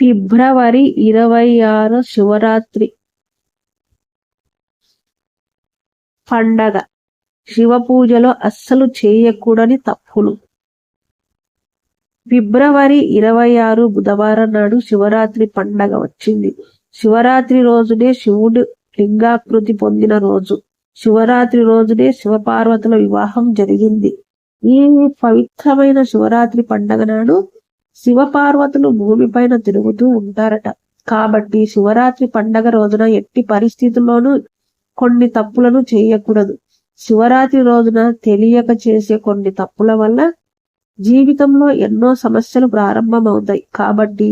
ఫిబ్రవరి ఇరవై ఆరు శివరాత్రి పండగ. శివ పూజలో అస్సలు చేయకూడని తప్పులు. ఫిబ్రవరి ఇరవై ఆరు బుధవారం నాడు శివరాత్రి పండగ వచ్చింది. శివరాత్రి రోజునే శివుడు లింగాకృతి పొందిన రోజు. శివరాత్రి రోజునే శివపార్వతుల వివాహం జరిగింది. ఈ పవిత్రమైన శివరాత్రి పండగ నాడు శివపార్వతులు భూమిపైన తిరుగుతూ ఉంటారట. కాబట్టి శివరాత్రి పండగ రోజున ఎట్టి పరిస్థితుల్లోనూ కొన్ని తప్పులను చేయకూడదు. శివరాత్రి రోజున తెలియక చేసే కొన్ని తప్పుల వల్ల జీవితంలో ఎన్నో సమస్యలు ప్రారంభమవుతాయి. కాబట్టి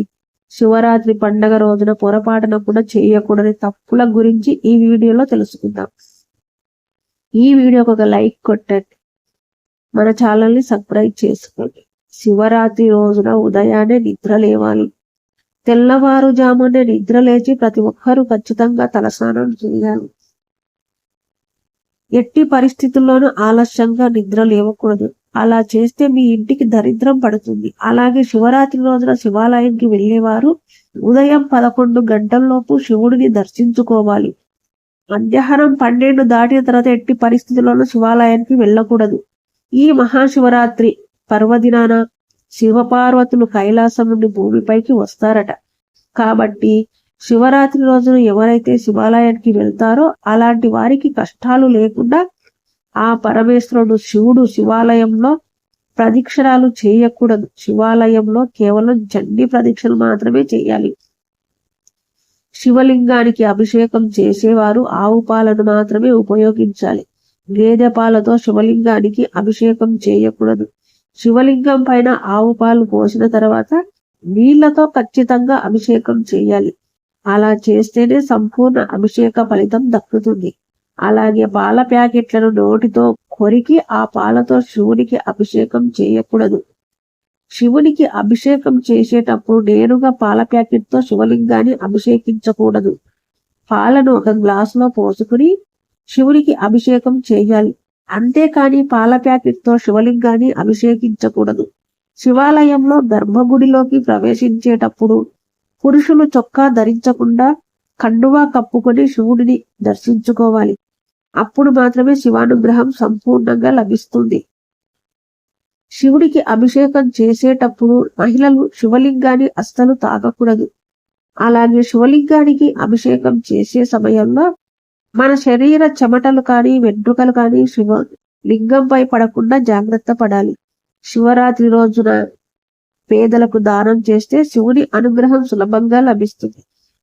శివరాత్రి పండగ రోజున పొరపాటున కూడా చేయకూడని తప్పుల గురించి ఈ వీడియోలో తెలుసుకుందాం. ఈ వీడియోకి ఒక లైక్ కొట్టండి. మన ఛానల్ని సబ్స్క్రైబ్ చేసుకోండి. శివరాత్రి రోజున ఉదయాన్నే నిద్ర లేవాలి తెల్లవారుజామునే నిద్ర లేచి ప్రతి ఒక్కరూ ఖచ్చితంగా తలస్నానం చేయాలి. ఎట్టి పరిస్థితుల్లోనూ ఆలస్యంగా నిద్ర లేవకూడదు. అలా చేస్తే మీ ఇంటికి దరిద్రం పడుతుంది. అలాగే శివరాత్రి రోజున శివాలయంకి వెళ్ళేవారు ఉదయం పదకొండు గంటల్లోపు శివుడిని దర్శించుకోవాలి. మధ్యాహ్నం పన్నెండు దాటిన తర్వాత ఎట్టి పరిస్థితుల్లోనూ శివాలయానికి వెళ్ళకూడదు. ఈ మహాశివరాత్రి పర్వదినాన శివపార్వతులు కైలాసం నుండి భూమిపైకి వస్తారట. కాబట్టి శివరాత్రి రోజున ఎవరైతే శివాలయానికి వెళ్తారో అలాంటి వారికి కష్టాలు లేకుండా ఆ పరమేశ్వరుడు శివుడు శివాలయంలో ప్రదక్షిణాలు చేయకూడదు. శివాలయంలో కేవలం చండీ ప్రదక్షిణలు మాత్రమే చేయాలి. శివలింగానికి అభిషేకం చేసేవారు ఆవు పాలను మాత్రమే ఉపయోగించాలి. గేదె పాలతో శివలింగానికి అభిషేకం చేయకూడదు. శివలింగం పైన ఆవు పాలు పోసిన తర్వాత నీళ్ళతో ఖచ్చితంగా అభిషేకం చేయాలి. అలా చేస్తేనే సంపూర్ణ అభిషేక ఫలితం దక్కుతుంది. అలాగే పాల ప్యాకెట్లను నోటితో కొరికి ఆ పాలతో శివునికి అభిషేకం చేయకూడదు. శివునికి అభిషేకం చేసేటప్పుడు నేరుగా పాల ప్యాకెట్తో శివలింగాన్ని అభిషేకించకూడదు. పాలను ఒక గ్లాసులో పోసుకుని శివునికి అభిషేకం చేయాలి. అంతేకాని పాల ప్యాకెట్తో శివలింగాన్ని అభిషేకించకూడదు. శివాలయంలో గర్భగుడిలోకి ప్రవేశించేటప్పుడు పురుషులు చొక్కా ధరించకుండా కండువా కప్పుకొని శివుడిని దర్శించుకోవాలి. అప్పుడు మాత్రమే శివానుగ్రహం సంపూర్ణంగా లభిస్తుంది. శివుడికి అభిషేకం చేసేటప్పుడు మహిళలు శివలింగాన్ని అస్సలు తాగకూడదు అలాగే శివలింగానికి అభిషేకం చేసే సమయంలో మన శరీర చెమటలు కానీ వెంట్రుకలు కానీ శివ లింగంపై పడకుండా జాగ్రత్త పడాలి. శివరాత్రి రోజున పేదలకు దానం చేస్తే శివుని అనుగ్రహం సులభంగా లభిస్తుంది.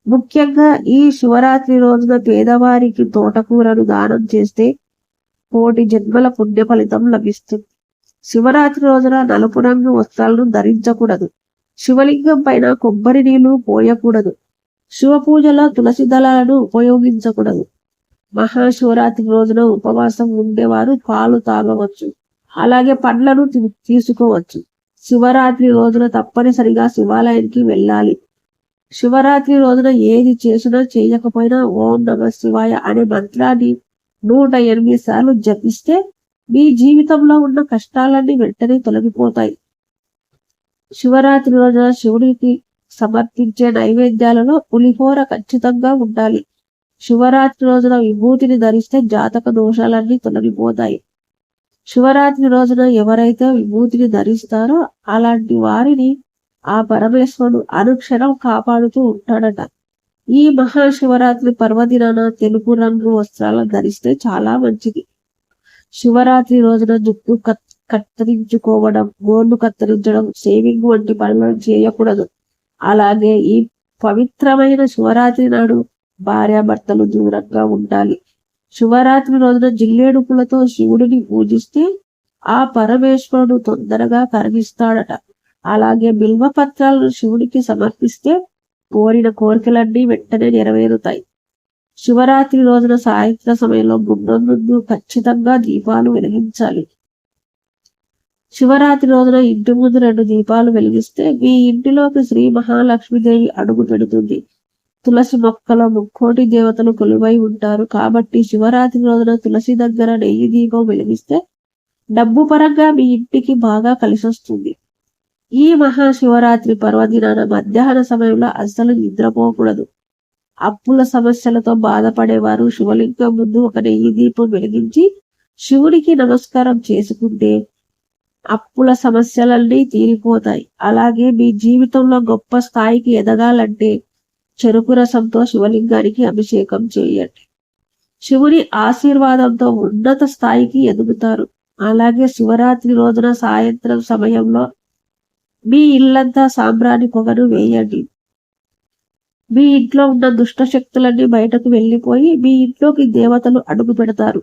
ముఖ్యంగా ఈ శివరాత్రి రోజున పేదవారికి తోటకూరను దానం చేస్తే కోటి జన్మల పుణ్య ఫలితం లభిస్తుంది. శివరాత్రి రోజున నలుపు రంగు వస్త్రాలను ధరించకూడదు. శివలింగం పైన కొబ్బరి నీళ్ళు పోయకూడదు. శివ పూజలో తులసి దళాలను ఉపయోగించకూడదు. మహాశివరాత్రి రోజున ఉపవాసం ఉండేవారు పాలు తాగవచ్చు. అలాగే పండ్లను తీసుకోవచ్చు. శివరాత్రి రోజున తప్పనిసరిగా శివాలయానికి వెళ్ళాలి. శివరాత్రి రోజున ఏది చేసినా చేయకపోయినా ఓం నమ శివాయ అనే మంత్రాన్ని నూట ఎనిమిది సార్లు జపిస్తే మీ జీవితంలో ఉన్న కష్టాలన్నీ వెంటనే తొలగిపోతాయి. శివరాత్రి రోజున శివుడికి సమర్పించే నైవేద్యాలలో పులిహోర ఖచ్చితంగా ఉండాలి. శివరాత్రి రోజున విభూతిని ధరిస్తే జాతక దోషాలన్నీ తొలగిపోతాయి. శివరాత్రి రోజున ఎవరైతే విభూతిని ధరిస్తారో అలాంటి వారిని ఆ పరమేశ్వరుడు అనుక్షణం కాపాడుతూ ఉంటాడట. ఈ మహాశివరాత్రి పర్వదినాన తెలుపు రంగు వస్త్రాలను ధరిస్తే చాలా మంచిది. శివరాత్రి రోజున జుట్టు కత్తిరించుకోవడం గోర్లు కత్తిరించడం సేవింగ్ వంటి పనులను చేయకూడదు. అలాగే ఈ పవిత్రమైన శివరాత్రి నాడు భార్యాభర్తలు దూరంగా ఉండాలి. శివరాత్రి రోజున జిల్లేడుపులతో శివుడిని పూజిస్తే ఆ పరమేశ్వరుడు తొందరగా కరిగిస్తాడట. అలాగే బిల్వ పత్రాలను శివుడికి సమర్పిస్తే కోరిన కోరికలన్నీ వెంటనే నెరవేరుతాయి. శివరాత్రి రోజున సాయంత్రం సమయంలో గుండం ముందు ఖచ్చితంగా దీపాలు వెలిగించాలి. శివరాత్రి రోజున ఇంటి ముందు రెండు దీపాలు వెలిగిస్తే మీ ఇంటిలోకి శ్రీ మహాలక్ష్మీదేవి అడుగు పెడుతుంది. తులసి మొక్కలో ముక్కోటి దేవతలు కొలువై ఉంటారు. కాబట్టి శివరాత్రి రోజున తులసి దగ్గర నెయ్యి దీపం వెలిగిస్తే డబ్బు పరంగా మీ ఇంటికి బాగా కలిసొస్తుంది. ఈ మహాశివరాత్రి పర్వదినాన మధ్యాహ్న సమయంలో అస్సలు నిద్రపోకూడదు. అప్పుల సమస్యలతో బాధపడేవారు శివలింగం ముందు ఒక నెయ్యి దీపం వెలిగించి శివుడికి నమస్కారం చేసుకుంటే అప్పుల సమస్యలన్నీ తీరిపోతాయి. అలాగే మీ జీవితంలో గొప్ప స్థాయికి ఎదగాలంటే చెరుకు రసంతో శివలింగానికి అభిషేకం చేయండి. శివుని ఆశీర్వాదంతో ఉన్నత స్థాయికి ఎదుగుతారు. అలాగే శివరాత్రి రోజున సాయంత్రం సమయంలో మీ ఇల్లంతా సాంబ్రాణి పొగను వేయండి. మీ ఇంట్లో ఉన్న దుష్ట శక్తులన్నీ బయటకు వెళ్ళిపోయి మీ ఇంట్లోకి దేవతలు అడుగు పెడతారు.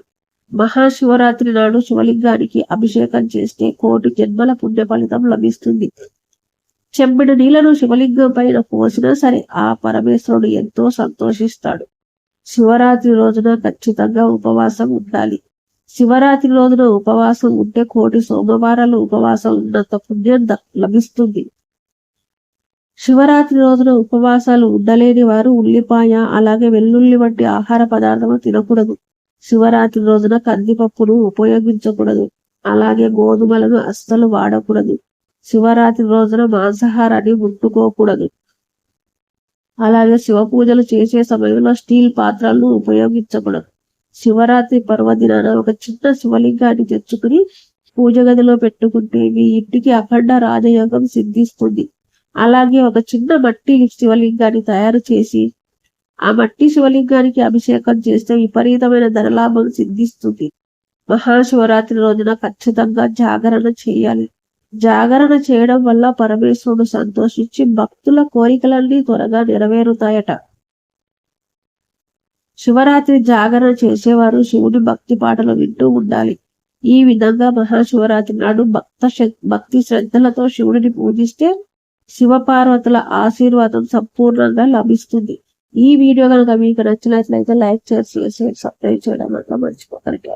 మహాశివరాత్రి నాడు శివలింగానికి అభిషేకం చేస్తే కోటి జన్మల పుణ్య ఫలితం లభిస్తుంది. చెంబిడి నీళ్ళను శివలింగం పైన పోసినా సరే ఆ పరమేశ్వరుడు ఎంతో సంతోషిస్తాడు. శివరాత్రి రోజున ఖచ్చితంగా ఉపవాసం ఉండాలి. శివరాత్రి రోజున ఉపవాసం ఉంటే కోటి సోమవారాలు ఉపవాసం ఉన్నంత పుణ్యం ద- లభిస్తుంది. శివరాత్రి రోజున ఉపవాసాలు ఉండలేని వారు ఉల్లిపాయ అలాగే వెల్లుల్లి వంటి ఆహార పదార్థములు తినకూడదు. శివరాత్రి రోజున కందిపప్పును ఉపయోగించకూడదు. అలాగే గోధుమలను అస్సలు వాడకూడదు. శివరాత్రి రోజున మాంసాహారాన్ని ముట్టుకోకూడదు. అలాగే శివ పూజలు చేసే సమయంలో స్టీల్ పాత్రలను ఉపయోగించకూడదు. శివరాత్రి పర్వదినాన ఒక చిన్న శివలింగాన్ని తెచ్చుకుని పూజ గదిలో పెట్టుకుంటే మీ ఇంటికి అఖండ రాజయోగం సిద్ధిస్తుంది. అలాగే ఒక చిన్న మట్టి శివలింగాన్ని తయారు చేసి ఆ మట్టి శివలింగానికి అభిషేకం చేస్తే విపరీతమైన ధనలాభం సిద్ధిస్తుంది. మహాశివరాత్రి రోజున ఖచ్చితంగా జాగరణ చేయాలి. జాగరణ చేయడం వల్ల పరమేశ్వరుడు సంతోషించి భక్తుల కోరికలన్నీ త్వరగా నెరవేరుతాయట. శివరాత్రి జాగరణ చేసేవారు శివుడి భక్తి పాటలు వింటూ ఉండాలి. ఈ విధంగా మహాశివరాత్రి నాడు భక్త భక్తి శ్రద్ధలతో శివుడిని పూజిస్తే శివపార్వతుల ఆశీర్వాదం సంపూర్ణంగా లభిస్తుంది. ఈ వీడియో కనుక మీకు నచ్చినట్లయితే లైక్ చేసి సబ్స్క్రైబ్ చేయడం అట్లా మర్చిపోకండి.